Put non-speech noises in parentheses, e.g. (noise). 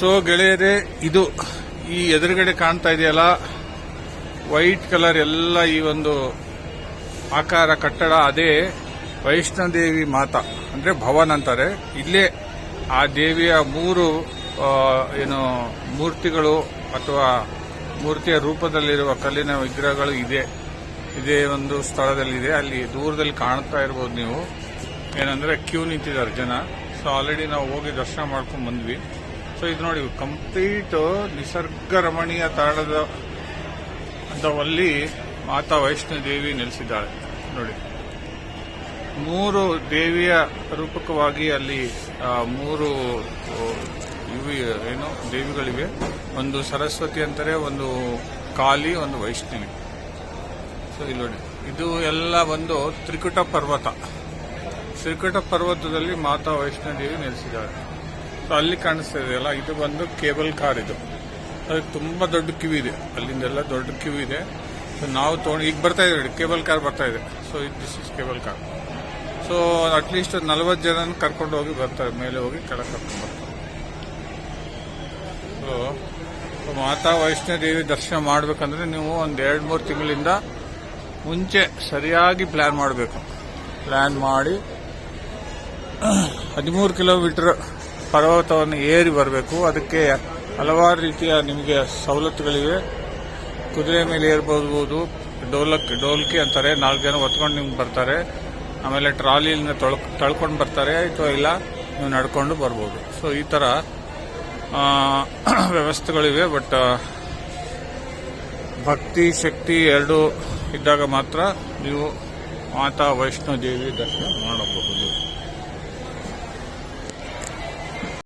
So ಗೆಳೆಯರೇ, ಇದು ಈ ಎದುರುಗಡೆ ಕಾಣ್ತಾ ಇದೆಯಲ್ಲ? ವೈಟ್ ಕಲರ್ ಎಲ್ಲ ಈ ಒಂದು ಆಕಾರ, ಕಟ್ಟಡ, ಅದೇ ವೈಷ್ಣೋದೇವಿ ಮಾತಾ, ಅಂದ್ರೆ ಭವನ್ ಅಂತಾರೆ. ಇಲ್ಲೇ ಆ ದೇವಿಯ ಮೂರು ಏನು, ಮೂರ್ತಿಗಳು ಅಥವಾ ಮೂರ್ತಿಯ ರೂಪದಲ್ಲಿರುವ ಕಲ್ಲಿನ ವಿಗ್ರಹಗಳು ಇದೆ. ಇದೇ ಒಂದು ಸ್ಥಳದಲ್ಲಿದೆ. ಅಲ್ಲಿ ದೂರದಲ್ಲಿ ಕಾಣ್ತಾ ಇರ್ಬೋದು ನೀವು. ಏನಂದ್ರೆ, ಕ್ಯೂ ನಿಂತಿದ್ದಾರೆ ಜನ. ಸೊ ಆಲ್ರೆಡಿ ನಾವು ಹೋಗಿ ದರ್ಶನ ಮಾಡ್ಕೊಂಡು ಬಂದ್ವಿ. ಸೊ ಇದು ನೋಡಿ ಕಂಪ್ಲೀಟ್ ನಿಸರ್ಗ ರಮಣೀಯ ತಾಣದ ಅಂತವಲ್ಲಿ ಮಾತಾ ವೈಷ್ಣೋ ದೇವಿ ನೆಲೆಸಿದ್ದಾಳೆ. ನೋಡಿ. ಮೂರು ದೇವಿಯ ರೂಪಕವಾಗಿ ಅಲ್ಲಿ ಮೂರು ಇವು, ಏನು, ದೇವಿಗಳಿವೆ. ಒಂದು ಸರಸ್ವತಿ ಅಂತಾರೆ, ಒಂದು ಕಾಲಿ ಒಂದು ವೈಷ್ಣವಿ. ಸೊ ಇಲ್ಲಿ ನೋಡಿ. ಇದು ಎಲ್ಲ ಒಂದು ತ್ರಿಕುಟ ಪರ್ವತ. ತ್ರಿಕುಟ ಪರ್ವತದಲ್ಲಿ ಮಾತಾ ವೈಷ್ಣೋ ದೇವಿ ನೆಲೆಸಿದ್ದಾಳೆ. ಸೊ ಅಲ್ಲಿ ಕಾಣಿಸ್ತಾ ಇದೆಯಲ್ಲ ಇದು ಬಂದು ಕೇಬಲ್ ಕಾರ್ ಇದು. ಅದಕ್ಕೆ ತುಂಬಾ ದೊಡ್ಡ ಕ್ಯೂ ಇದೆ. ಅಲ್ಲಿಂದೆಲ್ಲ ದೊಡ್ಡ ಕ್ಯೂ ಇದೆ. ಸೊ ನಾವು ತೊಗೊಂಡು ಈಗ ಬರ್ತಾ ಇದೆ ಕೇಬಲ್ ಕಾರ್ ಬರ್ತಾ ಇದೆ. So this is cable car. So at least ನಲವತ್ತು ಜನ ಕರ್ಕೊಂಡು ಹೋಗಿ ಬರ್ತಾರೆ, ಮೇಲೆ ಹೋಗಿ ಕೆಳಗೆ ಕರ್ಕೊಂಡು ಬರ್ತಾರೆ. ಸೊ ಮಾತಾ ವೈಷ್ಣೋ ದೇವಿ ದರ್ಶನ ಮಾಡಬೇಕಂದ್ರೆ ನೀವು ಒಂದು ಎರಡು ಮೂರು ತಿಂಗಳಿಂದ ಮುಂಚೆ ಸರಿಯಾಗಿ ಪ್ಲಾನ್ ಮಾಡಬೇಕು. ಪ್ಲಾನ್ ಮಾಡಿ ಹದಿಮೂರು ಕಿಲೋಮೀಟರ್ ಪರ್ವತವನ್ನು ಏರಿ ಬರಬೇಕು. ಅದಕ್ಕೆ ಹಲವಾರು ರೀತಿಯ ನಿಮಗೆ ಸವಲತ್ತುಗಳಿವೆ. ಕುದುರೆ ಮೇಲೆ ಏರ್ಬೋದು ಡೋಲಕ್, ಡೋಲ್ಕಿ ಅಂತಾರೆ. ನಾಲ್ಕು ಜನ ಹೊತ್ಕೊಂಡು ನಿಮ್ಗೆ ಬರ್ತಾರೆ. ಆಮೇಲೆ ಟ್ರಾಲಿಯಿಂದ ತೊಳ್, ತಳ್ಕೊಂಡು ಬರ್ತಾರೆ. ಅಥವಾ ಇಲ್ಲ, ನೀವು ನಡ್ಕೊಂಡು ಬರ್ಬೋದು. ಸೊ ಈ ಥರ (clears throat) ವ್ಯವಸ್ಥೆಗಳಿವೆ. ಬಟ್ ಭಕ್ತಿ, ಶಕ್ತಿ ಎರಡು ಇದ್ದಾಗ ಮಾತ್ರ ನೀವು ಮಾತಾ ವೈಷ್ಣೋ ದೇವಿ ದರ್ಶನ ಮಾಡಬಹುದು.